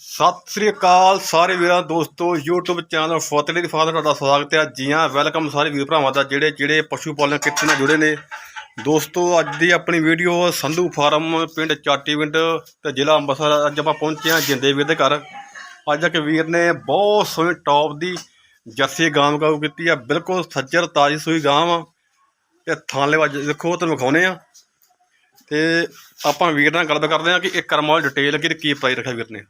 ਸਤਿ ਸ੍ਰੀ ਅਕਾਲ ਸਾਰੇ ਵੀਰਾਂ, ਦੋਸਤੋ, YouTube ਚੈਨਲ ਫਤਿਹ ਦੀ ਫਾਦਰ ਤੁਹਾਡਾ ਸਵਾਗਤ ਹੈ। ਜੀ ਹਾਂ ਵੈਲਕਮ ਸਾਰੇ ਵੀਰ ਭਰਾਵਾਂ ਦਾ, ਜਿਹੜੇ ਜਿਹੜੇ ਪਸ਼ੂ ਪਾਲਣ ਕਿੱਤੇ ਨਾਲ ਜੁੜੇ ਨੇ। ਦੋਸਤੋ, ਅੱਜ ਦੀ ਆਪਣੀ ਵੀਡੀਓ ਸੰਧੂ ਫਾਰਮ ਪਿੰਡ ਚਾਟੀਵਿੰਡ ਤੇ ਜ਼ਿਲ੍ਹਾ ਅੰਮ੍ਰਿਤਸਰ, ਅੱਜ ਆਪਾਂ ਪਹੁੰਚੇ ਹਾਂ ਜਿੰਦੇ ਵੀਰ ਦੇ ਘਰ। ਅੱਜ ਇੱਕ ਵੀਰ ਨੇ ਬਹੁਤ ਸੋਹਣੀ ਟੌਪ ਦੀ ਜਰਸੀ ਗਾਂ ਗਾਉ ਕੀਤੀ ਆ, ਬਿਲਕੁਲ ਸੱਜਰ ਤਾਜੀ ਸੂਈ ਗਾਂ ਵਾ ਤੇ ਥਾਲੇ ਵੱਜ ਦੇਖੋ ਤੁਹਾਨੂੰ ਵਿਖਾਉਨੇ ਆ। ਤੇ ਆਪਾਂ ਵੀਰ ਨਾਲ ਗੱਲਬਾਤ ਕਰਦੇ ਆ ਕਿ ਇਹ ਕਰਮ ਵਾਲੀ ਡਿਟੇਲ ਕਿ, ਕੀ ਪ੍ਰਾਈਸ ਰੱਖਿਆ ਵੀਰ ਨੇ।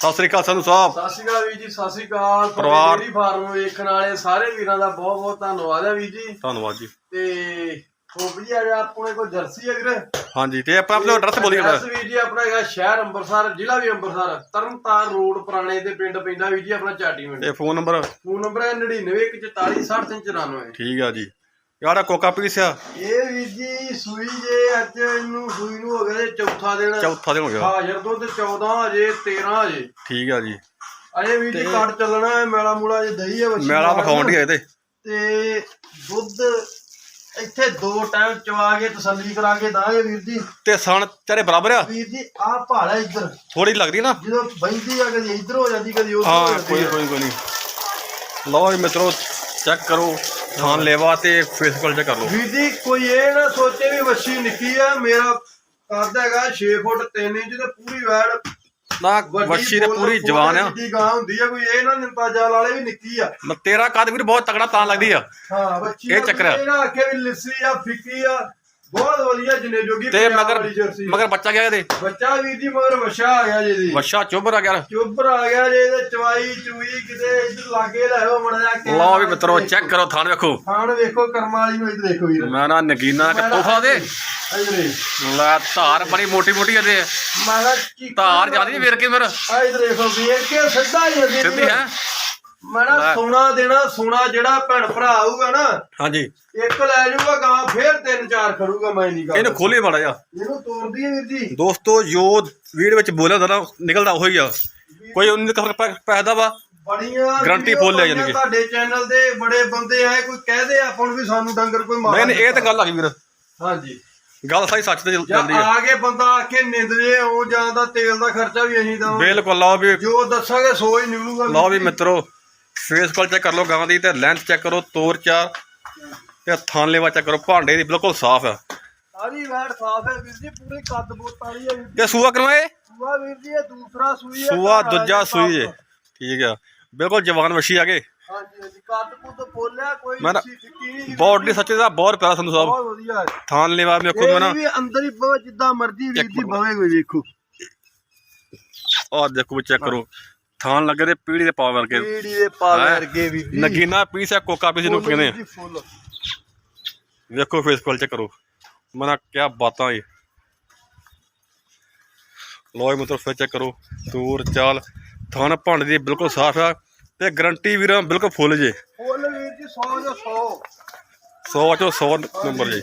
ਸਤਿ ਸ੍ਰੀ ਅਕਾਲ ਸੰਧੂ ਸਾਹਿਬ। ਸਤਿ ਸ਼੍ਰੀ ਅਕਾਲ ਵੀਰ ਜੀ ਸਤਿ ਸ਼੍ਰੀ ਅਕਾਲ। ਪਰਿਵਾਰ- ਡੇਰੀ ਫਾਰਮ ਵੇਖਣ ਵਾਲੇ ਸਾਰੇ ਵੀਰਾਂ ਦਾ ਬਹੁਤ ਬਹੁਤ ਧੰਨਵਾਦ ਹੈ ਵੀਰ ਜੀ। ਧੰਨਵਾਦ ਜੀ। ਤੇ ਖੂਬ ਜੀ ਆ ਆਪਣੇ ਕੋਲ ਜਰਸੀ ਹੈ ਵੀਰੇ? ਹਾਂਜੀ ਤੇ ਆਪਾਂ ਆਪਣੇ ਐਡਰੈਸ ਬੋਲੀਏ ਐਡਰੈਸ ਵੀਰ ਜੀ ਆਪਣਾ ਹੈਗਾ ਸ਼ਹਿਰ ਅੰਮ੍ਰਿਤਸਰ ਜ਼ਿਲ੍ਹਾ ਵੀ ਅੰਮ੍ਰਿਤਸਰ ਤਰਨਤਾਰਨ ਰੋਡ ਪੁਰਾਣੇ ਦੇ ਪਿੰਡ ਪੈਂਦਾ ਵੀਰ ਜੀ ਆਪਣਾ ਚਾਟੀ ਮਿੰਟ ਤੇ ਫੋਨ ਨੰਬਰ? ਫੋਨ ਨੰਬਰ ਹੈ 9914460394 ਠੀਕ ਆ ਜੀ। ਯਾਰਾ ਕੋਕਾ ਪੀਸ ਆ। ਇਹ ਵੀਰ ਜੀ ਸੂਈ ਜੇ ਅੱਜ ਇਹਨੂੰ ਸੂਈ ਨੂੰ ਹੋ ਗਿਆ ਜੇ ਚੌਥਾ ਦਿਨ। ਚੌਥਾ ਦਿਨ ਹੋ ਗਿਆ। ਹਾਜ਼ਰ ਦੁੱਧ 14 ਅਜੇ 13 ਅਜੇ ਠੀਕ ਆ ਜੀ। ਅਜੇ ਵੀਰ ਜੀ ਕੱਟ ਚੱਲਣਾ ਹੈ ਮੇਲਾ ਮੂਲਾ ਜੇ ਦਹੀਂ ਹੈ ਵੱਛੀ ਮੈਲਾ। ਵਿਖਾਉਣ ਦੀ ਇਹਦੇ। ਤੇ ਦੁੱਧ ਇੱਥੇ ਦੋ ਟਾਈਮ ਚਵਾ ਕੇ ਤਸੱਲੀ ਕਰਾ ਕੇ ਦਾਂਗੇ ਵੀਰ ਜੀ। ਤੇ ਸਣ ਚਾਰੇ ਬਰਾਬਰ ਆ? ਵੀਰ ਜੀ ਆਹ ਭਾਲਾ ਇੱਧਰ। ਥੋੜੀ ਲੱਗਦੀ ਨਾ। ਜਦੋਂ ਬੈਂਦੀ ਆ ਕਦੀ ਇੱਧਰ ਹੋ ਜਾਂਦੀ ਕਦੀ ਉੱਧਰ ਹੋ ਕੋਈ ਆ। ਕੋਈ ਕੋਈ ਨਹੀਂ ਲਓ ਮਿੱਤਰੋ ਚੈੱਕ ਕਰੋ। ਥਾਨ ਲੈਵਾ ਤੇ ਫੇਸ ਕੋਲ ਚੈੱਕ ਕਰ ਲਓ। ਵੀਰ ਜੀ ਕੋਈ ਇਹ ਨਾ ਸੋਚੇ ਵੀ ਵੱਛੀ ਨਿੱਕੀ ਆ ਮੇਰਾ ਕੱਦ ਹੈਗਾ 6 ਫੁੱਟ 3 ਇੰਚ ਤੇ ਪੂਰੀ ਵੈੜ ਨਾ ਵੱਛੀ ਤੇ ਪੂਰੀ ਜਵਾਨ ਆ। ਜਿੱਡੀ ਗਾਂ ਹੁੰਦੀ ਆ ਕੋਈ ਇਹ ਨਾ ਨਿੰਪਾਜਾ ਵਾਲੇ ਵੀ ਨਿੱਕੀ ਆ। ਮ- ਤੇਰਾ ਕੱਦ ਵੀਰ ਬਹੁਤ ਤਗੜਾ ਤਾਂ ਲੱਗਦੀ ਆ। ਹਾਂ ਵੱਛੀ ਇਹ ਚੱਕਰ ਆ। ਇਹ ਨਾ ਆਖੇ ਵੀ ਲਿੱਸੀ ਆ ਫਿੱਕੀ ਆ। ਬਹੁਤ ਵਧੀਆ ਜਿੰਨੇ ਜੋਗੀ ਤੇ ਪੰਜਾਬ ਮਗਰ ਵਾਲੀ ਜਰਸੀ। ਮਗਰ ਬੱਚਾ ਗਿਆ ਇਹਦੇ ਬੱਚਾ ਵੀਰ ਜੀ ਮਗਰ ਵਛਾ ਆ ਗਿਆ ਜੀ ਦੀ ਵੱਛਾ ਚੁੱਭਰ ਆ ਗਿਆ। ਚੁੱਪਰ ਆ ਗਿਆ ਜੇ ਇਹਦੇ ਚਵਾਈ ਚੂਈ ਕਿਤੇ ਇੱਧਰ ਲਾਗੇ ਲੈ ਆਓ ਮੜ ਜਾ ਕੇ ਲਓ ਵੀ ਮਿੱਤਰੋ ਚੈੱਕ ਕਰੋ ਥਾਨ ਵੇਖੋ। ਖਾਣ ਵੇਖੋ ਕਰਮ ਵਾਲੀ ਨੂੰ ਇੱਧਰ ਦੇਖੋ ਵੀਰ। ਮੈਂ ਨਾ ਨਗੀਨਾ ਕਿ ਤੋਹਫਾ ਦੇ? ਇੱਧਰ ਲੈ ਧਾਰ ਬੜੀ ਮੋਟੀ ਮੋਟੀ ਇਹਦੇ ਮਾਰਾ ਕੀ ਧਾਰ ਜਾਂਦੀ ਵੇਰ ਕੇ ਮੇਰਾ ਆ ਇੱਧਰ ਦੇਖੋ ਵੇਖ ਕੇ ਸਿੱਧਾ ਹੀ ਅੱਗੇ ਸਿੱਧੀ ਹੈ। ਲੈ। ਸੋਨਾ ਦੇਣਾ ਸੋਨਾ ਜਿਹੜਾ ਭੈਣ ਭਰਾ ਆਊਗਾ ਨਾ ਹਾਂਜੀ। ਇੱਕ ਲੈ ਜਾਊਗਾ ਗਾਂ ਫੇਰ ਤਿੰਨ ਚਾਰ ਖੜੂਗਾ ਮੈਂ ਨਹੀਂ ਇਹਨੂੰ ਖੋਲੀ ਬੜਾ ਆ ਇਹਨੂੰ ਤੋੜਦੀ ਹੈ ਵੀਰ ਜੀ। ਦੋਸਤੋ ਜੋ ਵੀਡੀਓ ਵਿੱਚ ਬੋਲਿਆ ਨਾ ਨਿਕਲਦਾ ਉਹੀ ਆ। ਕੋਈ ਉਨੀ ਕੁ ਫ਼ਰਕ ਪੈਦਾ ਵਾ। ਬੜੀਆਂ ਵੀਡੀਓ full ਲੈ ਜਾਣਗੇ। ਤੁਹਾਡੇ ਚੈਨਲ ਦੇ ਬੜੇ ਬੰਦੇ ਆਏ ਕੋਈ ਕਹਦੇ ਆਪਾਂ ਨੂੰ ਵੀ ਸਾਨੂੰ ਡੰਗਰ ਕੋਈ ਮਾਰ ਨਹੀਂ ਇਹ ਤਾਂ ਗੱਲ ਆ ਗਈ ਵੀਰ। ਹਾਂਜੀ। ਗੱਲ ਸਾਰੀ ਸੱਚ ਤੇ ਚੱਲ- ਜਾਂ ਚੱਲਦੀ ਆ। ਆ ਕੇ ਬੰਦਾ ਆਖੇ ਨਿੰਦ ਜੇ ਉਹ ਜਾਂ ਦਾ ਤੇਲ ਦਾ ਖਰਚਾ ਵੀ ਅਸੀਂ ਦਵਾਂਗੇ। ਬਿਲਕੁਲ ਲਓ ਵੀ ਜੋ ਦੱਸਾਂਗੇ ਸੋ ਹੀ ਨਿਕਲੂਗਾ ਲਓ ਵੀ ਮਿੱਤਰੋ ਫੇਸ ਕਾਲ ਚੈੱਕ ਕਰ ਲਓ ਗਾਂ ਦੀ ਤੇ ਲੈਂਥ ਚੈੱਕ ਕਰੋ ਤੋਰ ਚਾਰ ਤੇ ਥਾਨ ਲੈਵਾ ਚੈੱਕ ਕਰੋ ਭਾਂਡੇ ਦੀ ਬਿਲਕੁਲ ਸਾਫ਼ ਆ। ਸਾਰੀ ਵੈਟ ਸਾਫ਼ ਹੈ ਵੀਰ ਜੀ ਪੂਰੀ ਕੱਦ ਬੋਤ ਵਾਲੀ ਹੈ ਵੀਰ ਜੀ। ਤੇ ਸੂਆ ਕਰਵਾਏ ਸੂਆ ਵੀਰ ਜੀ ਇਹ ਦੂਸਰਾ ਸੂਈ ਹੈ ਸੂਆ ਘਰ ਵਾਲਾ ਦੂਜਾ ਸੂਈ ਜੇ। ਠੀਕ ਆ। ਬਿਲਕੁਲ ਜਵਾਨ ਵਸ਼ੀ ਆ ਗਏ ਹਾਂਜੀ ਹਾਂਜੀ ਕੱਦ ਕੁੱਦ ਬੋਲਿਆ ਕੋਈ ਮੈਂ ਨਾ- ਸੀ ਫਿੱਕੀ ਨਹੀਂ ਬੋਡੀ ਸੱਚੇ ਦਾ ਬਹੁਤ ਪਿਆਰਾ ਸੰਧੂ ਸਾਹਿਬ ਬਹੁਤ ਵਧੀਆ ਹੈ। ਥਾਨ ਲੈਵਾ ਮੈਂ ਨਾ ਇਹ ਵੀ ਅੰਦਰ ਹੀ ਬਵੇ ਜਿੱਦਾਂ ਮਰਜ਼ੀ ਵੀਰ ਇੱਕ ਜੀ ਬਵੇ ਕੋਈ ਵੇਖੋ। ਆਹ ਦੇਖੋ ਵੀ ਚੈੱਕ ਕਰੋ। ਥਾਨ ਲੱਗੇ ਤੇ ਪੀੜੀ ਦੇ ਪਾਵਰ ਵਰਗੇ। ਪੀੜੀ ਦੇ ਪਾ ਹੈਂ? ਵਰਗੇ ਵੀਰ ਜੀ। ਨਗੀਨਾ ਪੀਸ ਆ ਕੋਕਾ ਪੀਸ ਨੂੰ ਕਹਿੰਦੇ ਆ। ਵੇਖੋ ਫੇਸ ਕਾਲ ਚੈੱਕ ਕਰੋ। ਮਨਾ ਕਿਆ ਬਾਤਾਂ ਏ ਲੋਏ ਮਤਲਬ ਫੇਸ ਚੈੱਕ ਕਰੋ। ਤੂਰ ਚਾਲ। ਥਾਨ ਭੰਡ ਦੀ ਬਿਲਕੁਲ ਸਾਫ਼ ਆ ਤੇ ਗਰੰਟੀ ਵੀਰਾਂ ਬਿਲਕੁਲ ਫੁੱਲ ਜੇ। ਫੁੱਲ ਵੀਰ ਜੀ 100 ਜੋ 100 100 ਚੋਂ 100 ਨੰਬਰ ਜੇ।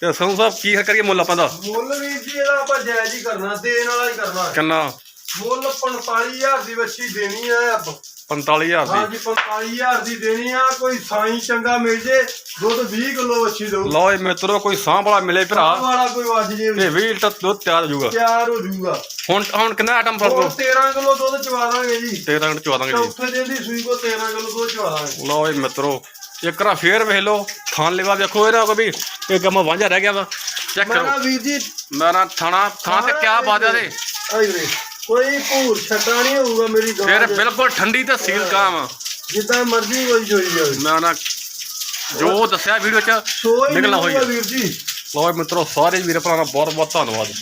ਤੇ ਸੰਧੂ ਸਾਹਿਬ ਕੀ ਕਰੀਏ ਮੁੱਲ ਆਪਾਂ ਦਾ? ਮੁੱਲ ਵੀਰ ਜੀ ਇਹਦਾ ਆਪਾਂ ਜਾਇਜ਼ ਹੀ ਕਰਨਾ ਦੇਣ ਵਾਲਾ ਹੀ ਕਰਨਾ। ਕਿੰਨਾ? ਮੁੱਲ 45000 ਦੀ ਵੱਛੀ ਦੇਣੀ ਆ ਆਪਾਂ 45000 ਦੀ? ਹਾਂਜੀ 45000 ਦੀ ਦੇਣੀ ਆ। ਕੋਈ ਸਾਈ ਚੰਗਾ ਮਿਲ ਜੇ ਦੁੱਧ 20 ਕਿਲੋ ਵੱਛੀ ਦਊ। ਲਓ ਇਹ ਮਿੱਤਰੋ ਕੋਈ ਸਾਂਭ ਵਾਲਾ ਮਿਲੇ ਭਰਾ। ਵਾਲਾ ਕੋਈ ਵੱਜ ਜੇ। ਤੇ 20 ਲੀਟਰ ਦੁੱਧ ਤਿਆਰ ਹੋ ਜਾਊਗਾ। ਤਿਆਰ ਹੋ ਜਾਊਗਾ। ਹੁਣ ਹੁਣ ਕਿੰਨਾ ਆਈਟਮ ਫੜ ਲਓ 13 ਕਿਲੋ ਦੁੱਧ ਚਵਾ ਦਾਂਗੇ ਜੀ। 13 ਮਿੰਟ ਚਵਾ ਦਾਂਗੇ ਜੀ। ਚੌਥੇ ਦਿਨ ਦੀ ਸੂਈ ਕੋ 13 ਕਿਲੋ ਦੁੱਧ ਚਵਾ ਦਾਂਗੇ। ਲਓ ਇਹ ਮਿੱਤਰੋ ਇੱਕ ਰਾ ਫੇਰ ਵੇਖ ਲਓ ਥਾਨ ਲੈਵਾ ਵੇਖੋ ਇਹਦਾ ਕੋਈ ਵੀ ਇਹ ਕੰਮ ਵਾਂਝਾ ਰਹਿ ਗਿਆ ਵਾ। ਚੈੱਕ ਮੈਂ ਨਾ ਕਰੋ। ਵੀਰ ਜੀ ਮੈਂ ਨਾ ਥਾਣਾ ਥਾਂ ਤੇ ਕਿਆ ਬਾਤ ਹੈ ਦੇ ਆਈ ਵੀਰੇ। ਕੋਈ ਭੂਰ ਛੱਡਾ ਨਹੀਂ ਹੋਊਗਾ ਮੇਰੀ ਗਾਂ ਫੇਰ ਦੇ। ਬਿਲਕੁਲ ਠੰਡੀ ਤੇ ਸੀਲ ਕਾਮ ਜਿੱਦਾਂ ਮਰਜ਼ੀ ਕੋਈ ਜੋਈ ਜਾਵੇ ਮੈਂ ਨਾ ਜੋ ਦੱਸਿਆ ਵੀਡੀਓ ਚ ਸੋ ਹੀ ਨਿਕਲਣਾ ਹੋਈ। ਵੀਰ ਜੀ ਲਓ ਮਿੱਤਰੋ ਸਾਰੇ ਵੀਰ ਭਰਾਵਾਂ ਦਾ ਬਹੁਤ ਬਹੁਤ ਧੰਨਵਾਦ